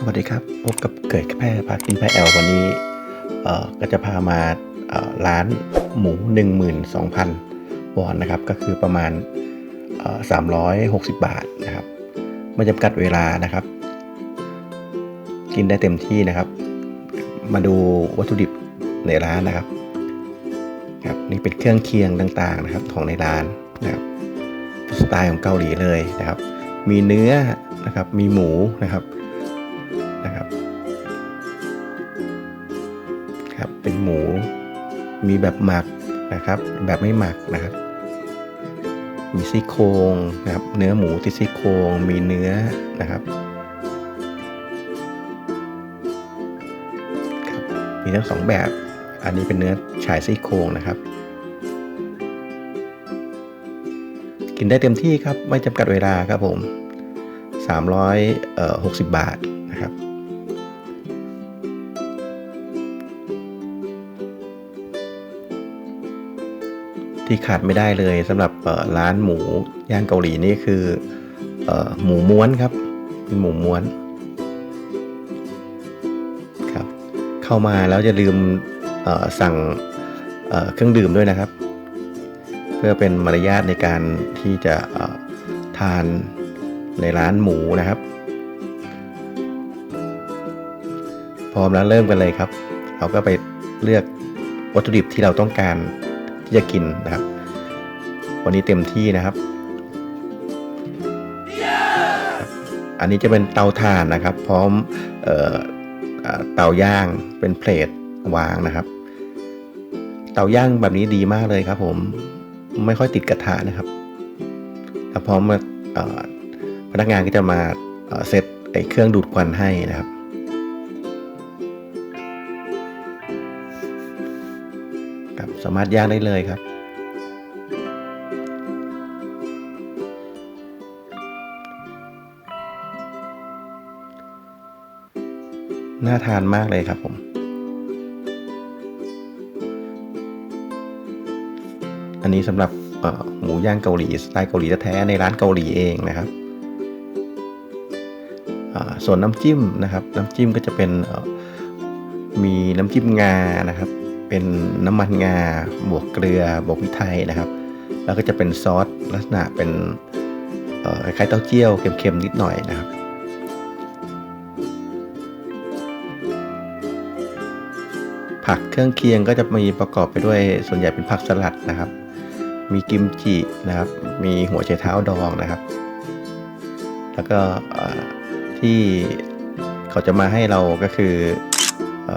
สวัสดีครับ พบกับเกิดแพร่พากินแพร่แอลวันนี้เอ่อก็จะพามาเอ่อร้านหมู 12,000วอนนะครับ ก็คือประมาณเอ่อ360 บาทนะครับไม่จำกัดเวลานะครับ กินได้เต็มที่นะครับ มาดูวัตถุดิบในร้านนะครับครับนี่เป็นเครื่องเคียงต่างๆนะครับของในร้านนะครับสไตล์ของเกาหลีเลยนะครับ มีเนื้อนะครับมีหมูนะครับ มีแบบหมักนะครับ แบบไม่หมักนะครับ มีซี่โครงนะครับ เนื้อหมูที่ซี่โครงมีเนื้อนะครับมีทั้งสองแบบ อันนี้เป็นเนื้อฉายซี่โครงนะครับ กินได้เต็มที่ครับ ไม่จำกัดเวลาครับผม 360 บาทนะครับ ที่ขาดไม่ได้เลยสำหรับร้านหมูย่างเกาหลีนี่คืออหมูม้วนครับเป็นหมูม้วนครับเข้ามาแล้วจะลืมสั่งเครื่องดื่มด้วยนะครับ เพื่อเป็นมารยาทในการที่จะทานในร้านหมูนะครับ พร้อมแล้วเริ่มกันเลยครับ เราก็ไปเลือกวัตถุดิบที่เราต้องการ ที่จะกินนะครับ วันนี้เต็มที่นะครับ อันนี้จะเป็นเตาถ่านนะครับ พร้อมเออเตาย่างเป็นเพลทวางนะครับ เตาย่างแบบนี้ดีมากเลยครับผมไม่ค่อยติดกระทะนะครับแล้วพร้อมมาพนักงานก็จะมาเอ่อเซตไอ้เครื่องดูดควันให้นะครับ สามารถย่างได้เลยครับ น่าทานมากเลยครับผมอันนี้สำหรับหมูย่างเกาหลีสไตล์เกาหลีแท้ในร้านเกาหลีเองนะครับส่วนน้ำจิ้มนะครับ น้ำจิ้มก็จะเป็นมีน้ำจิ้มงานะครับ เป็นน้ำมันงา บวกเกลือบวกพริกไทยนะครับ แล้วก็จะเป็นซอสลักษณะเป็นคล้ายๆเต้าเจี้ยวเค็มๆนิดหน่อยนะครับผักเครื่องเคียงก็จะมีประกอบไปด้วยส่วนใหญ่เป็นผักสลัดนะครับ มีกิมจินะครับ มีหัวไชเท้าดองนะครับ แล้วก็ที่เขาจะมาให้เราก็คืออ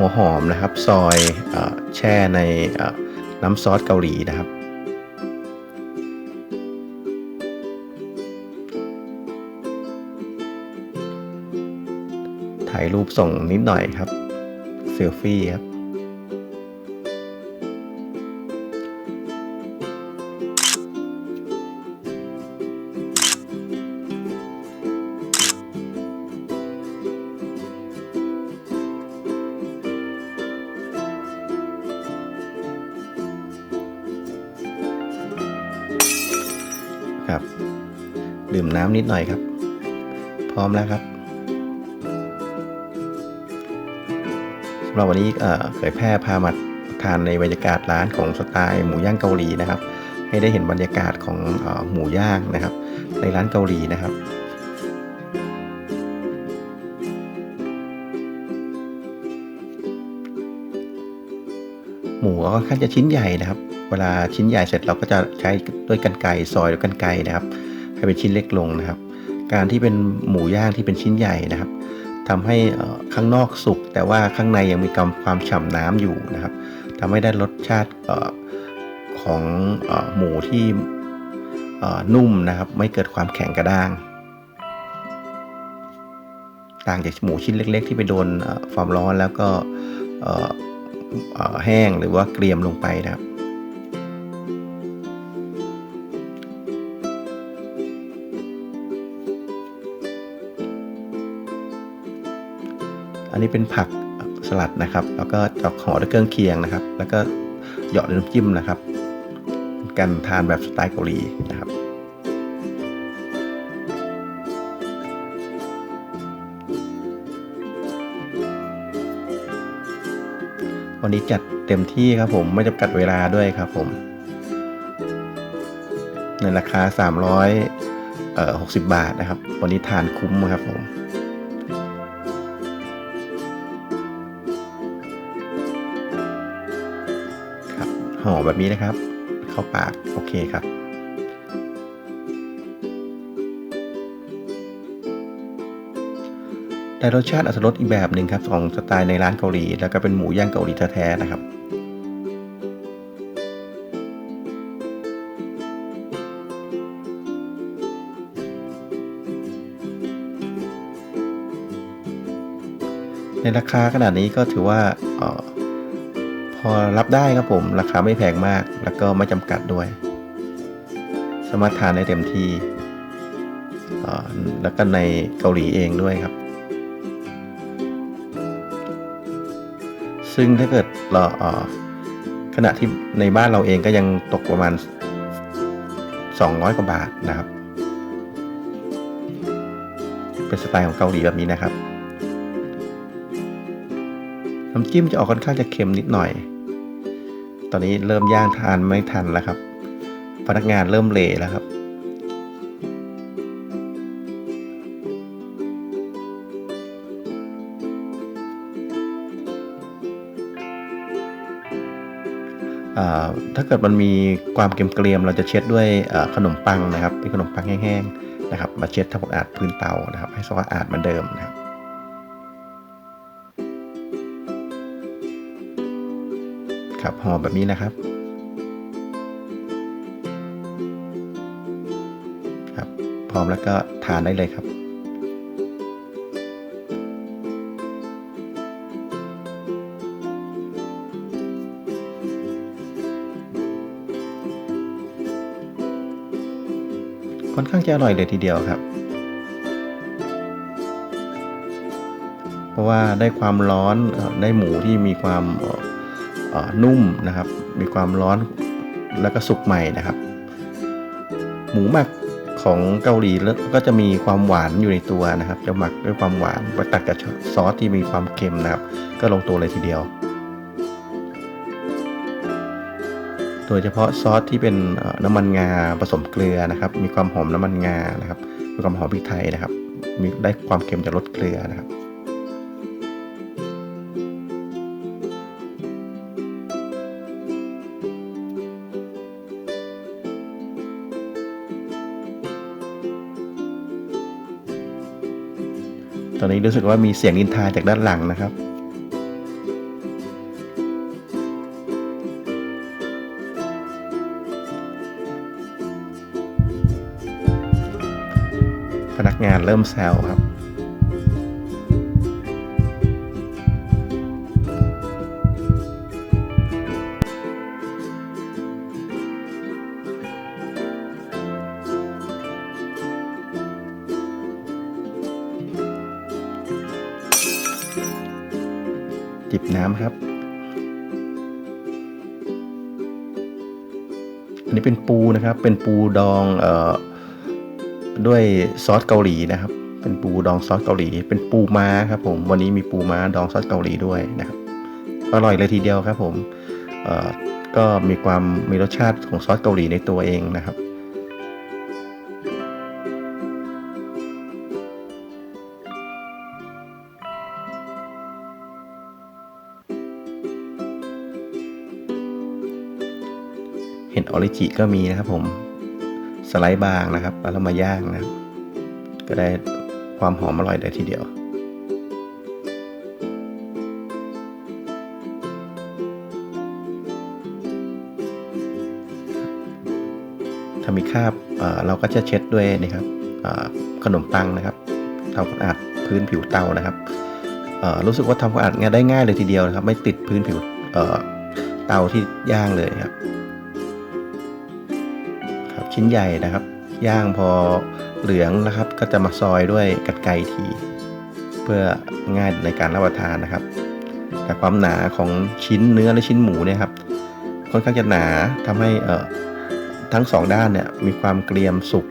หัวหอมนะครับ ซอยอแช่ในน้ำซอสเกาหลีนะครับ ถ่ายรูปส่งนิดหน่อยครับเซลฟี่ครับ ดื่มน้ำนิดหน่อยครับ พร้อมแล้วครับสำหรับวันนี้เอ่อเผยแพร่พามาทานในบรรยากาศร้านของสไตล์หมูย่างเกาหลีนะครับ ให้ได้เห็นบรรยากาศของอหมูย่างนะครับ ในร้านเกาหลีนะครับหมูก็ค่อนข้างจะชิ้นใหญ่นะครับ เวลาชิ้นใหญ่เสร็จเราก็จะใช้ด้วยกันไก่ซอยด้วยกันไก่นะครับ ให้เป็นชิ้นเล็กลงนะครับ การที่เป็นหมูย่างที่เป็นชิ้นใหญ่นะครับทำให้ข้างนอกสุกแต่ว่าข้างในยังมีความความฉ่ำน้ำอยู่นะครับทำให้ได้รสชาติของหมูที่นุ่มนะครับ ไม่เกิดความแข็งกระด้าง ต่างจากหมูชิ้นเล็ก ๆ ที่ไปโดนความร้อนแล้วก็แห้งหรือว่าเกรียมลงไปนะครับันนี้เป็นผักสลัดนะครับ แล้วก็ดอกห่อด้วยเครื่องเคียงนะครับ แล้วก็เหยาะด้วยน้ำจิ้มนะครับกันทานแบบสไตล์เกาหลีนะครับวันนี้จัดเต็มที่ครับผมไม่จำกัดเวลาด้วยครับผม ในราคา 360 บาทนะครับ วันนี้ทานคุ้มครับผม ห่อแบบนี้นะครับ เข้าปากโอเคครับได้รสชาติอัตรสอีกแบบหนึ่งครับของสไตล์ในร้านเกาหลี แล้วก็เป็นหมูย่างเกาหลีแท้ๆนะครับในราคาขนาดนี้ก็ถือว่าออ พอรับได้ครับผม ราคาไม่แพงมาก แล้วก็ไม่จำกัดด้วย สามารถทานได้เต็มที่ แล้วก็ในเกาหลีเองด้วยครับ ซึ่งถ้าเกิดเราขณะที่ในบ้านเราเองก็ยังตกประมาณ 200 กว่าบาทนะครับ เป็นสไตล์ของเกาหลีแบบนี้นะครับน้ำจิ้มจะออกค่อนข้างจะเค็มนิดหน่อย ตอนนี้เริ่มย่างทานไม่ทันแล้วครับ พนักงานเริ่มเหลแล้วครับ ถ้าเกิดมันมีความเกรียมๆเราจะเช็ดด้วยขนมปังนะครับ เป็นขนมปังแห้งๆนะครับ มาเช็ดทำความสะอาดพื้นเตานะครับ ให้สะอาดเหมือนเดิมนะครับ ครับห่อแบบนี้นะครับครับพร้อมแล้วก็ทานได้เลยครับค่อนข้างจะอร่อยเลยทีเดียวครับ เพราะว่าได้ความร้อนได้หมูที่มีความ นุ่มนะครับ มีความร้อนแล้วก็สุกใหม่นะครับ หมูหมักของเกาหลีแล้วก็จะมีความหวานอยู่ในตัวนะครับ จะหมักด้วยความหวานไปตัดกับซอสที่มีความเค็มนะครับ ก็ลงตัวเลยทีเดียว โดยเฉพาะซอสที่เป็นน้ำมันงาผสมเกลือนะครับ มีความหอมน้ำมันงานะครับ มีความหอมพริกไทยนะครับ มีได้ความเค็มจากรสเกลือนะครับ ตอนนี้รู้สึกว่ามีเสียงนินทาจากด้านหลังนะครับ พนักงานเริ่มแซวครับ จิบน้ำครับ อันนี้เป็นปูนะครับ เป็นปูดองเอ่อด้วยซอสเกาหลีนะครับ เป็นปูดองซอสเกาหลี เป็นปูม้าครับผม วันนี้มีปูม้าดองซอสเกาหลีด้วยนะครับ อร่อยเลยทีเดียวครับผม เอ่อ ก็มีความมีรสชาติของซอสเกาหลีในตัวเองนะครับ ออริจิก็มีนะครับผมสไลด์บางนะครับ แล้วเรามาย่างนะก็ได้ความหอมอร่อยเลยทีเดียว ถ้ามีคราบเอ่อเราก็จะเช็ดด้วยนะครับขนมปังนะครับทำความสะอาดพื้นผิวเตานะครับรู้สึกว่าทำความสะอาดง่านได้ง่ายเลยทีเดียวนะครับ ไม่ติดพื้นผิวเเตาที่ย่างเลยครับ ชิ้นใหญ่นะครับ ย่างพอเหลืองนะครับ ก็จะมาซอยด้วยกรรไกรที เพื่อง่ายในการรับประทานนะครับ แต่ความหนาของชิ้นเนื้อและชิ้นหมูเนี่ยครับค่อนข้างจะหนาทำให้เอ่อทั้งสองด้านเนี่ยมีความเกรียมสุก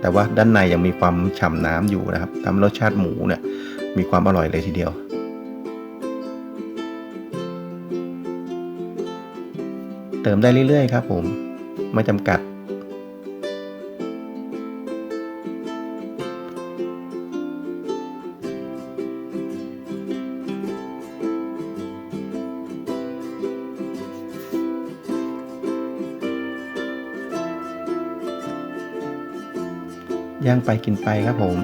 แต่ว่าด้านในยังมีความฉ่ำน้ำอยู่นะครับทำรสชาติหมูเนี่ยมีความอร่อยเลยทีเดียว เติมได้เรื่อยๆครับผม ไม่จำกัด ย่างไปกินไปครับผม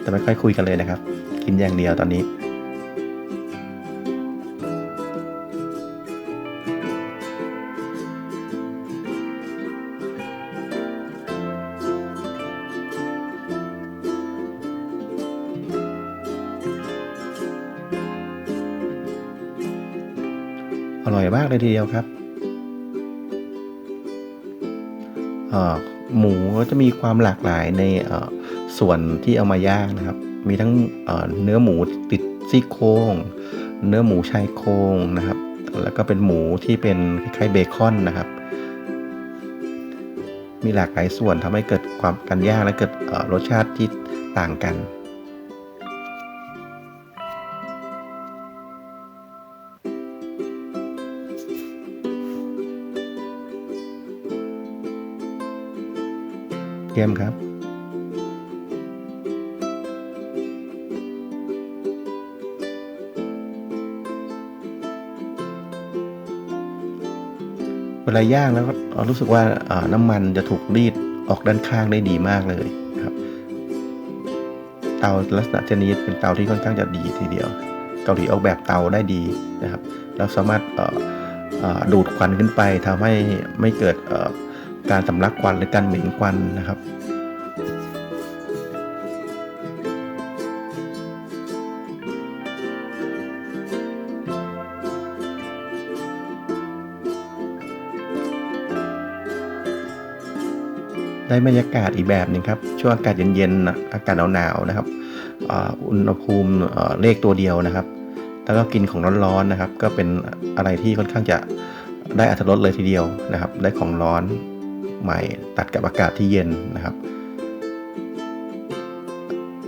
แต่ไม่ค่อยคุยกันเลยนะครับ กินอย่างเดียวตอนนี้ อร่อยมากเลยทีเดียวครับเออ หมูก็จะมีความหลากหลายในส่วนที่เอามาย่างนะครับ มีทั้งเนื้อหมูติดซี่โครงเนื้อหมูชายโครงนะครับ แล้วก็เป็นหมูที่เป็นคล้ายๆเบคอนนะครับ มีหลากหลายส่วนทำให้เกิดความกันย่างและเกิดรสชาติที่ต่างกัน เยี่ยมครับ เวลาย่างแล้วรู้สึกว่าน้ำมันจะถูกรีดออกด้านข้างได้ดีมากเลยครับ เตาลักษณะเช่นนี้เป็นเตาที่ค่อนข้างจะดีทีเดียว เกาหลีออกแบบเตาได้ดีนะครับ แล้วสามารถดูดควันขึ้นไปทำให้ไม่เกิด การสำลักควันหรือการเหม็นควันนะครับ ได้บรรยากาศอีกแบบหนึ่งครับ ช่วงอากาศเย็นๆนอากาศหนาวๆนะครับอุณหภูมิเอ่อเลขตัวเดียวนะครับ แล้วก็กินของร้อนๆนะครับ ก็เป็นอะไรที่ค่อนข้างจะได้อัตรสเลยทีเดียวนะครับ ได้ของร้อน ใหม่ ตัดกับอากาศที่เย็นนะครับ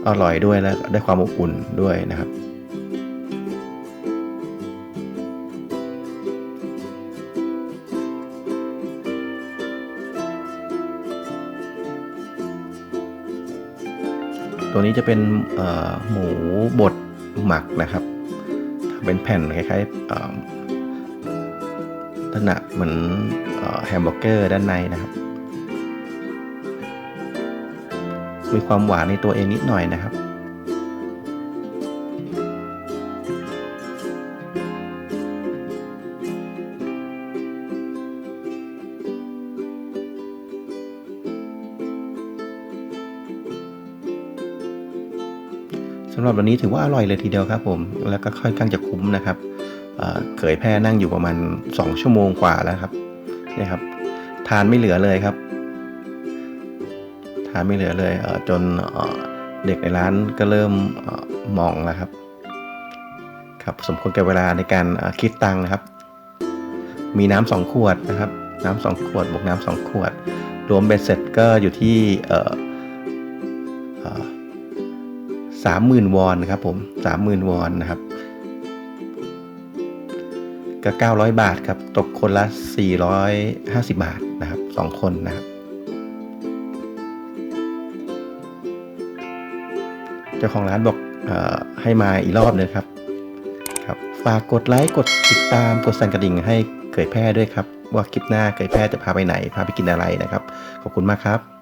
อร่อยด้วยและได้ความอบอุ่นด้วยนะครับตัวนี้จะเป็นหมูบดหมักนะครับ เป็นแผ่นคล้ายๆลักษณะเหมือนอแฮมเบอร์เกอร์ด้านในนะครับ มีความหวานในตัวเองนิดหน่อยนะครับ สำหรับวันนี้ถือว่าอร่อยเลยทีเดียวครับผม แล้วก็ค่อนข้างจะคุ้มนะครับเขยแพร่นั่งอยู่ประมาณ 2 ชั่วโมงกว่าแล้วครับนี่ครับ ทานไม่เหลือเลยครับาไม่เหลือเลยเอ่อจนเด็กในร้านก็เริ่มอมองแล้วครับ ครับสมควรแก่เวลาในการคิดตังค์นะครับ มีน้ำสองขวดนะครับ น้ำสองขวดบวกน้ำสองขวด รวมเบ็ดเสร็จก็อยู่ที่เอ่อสามหมื่นวอนนะครับผมสามหมื่นวอนนะครับก็เก้าร้อยบาทครับ ตกคนละสี่ร้อยห้าสิบาทนะครับสองคนนะครับ จ้าของร้านบอกอให้มาอีกรอบหนึงครับครับ ฝากกดไลค์กดติดตามกดสั่นกระดิ่งให้เผยแพร่ด้วยครับ ว่าคลิปหน้าเผยแพร่จะพาไปไหนพาไปกินอะไรนะครับ ขอบคุณมากครับ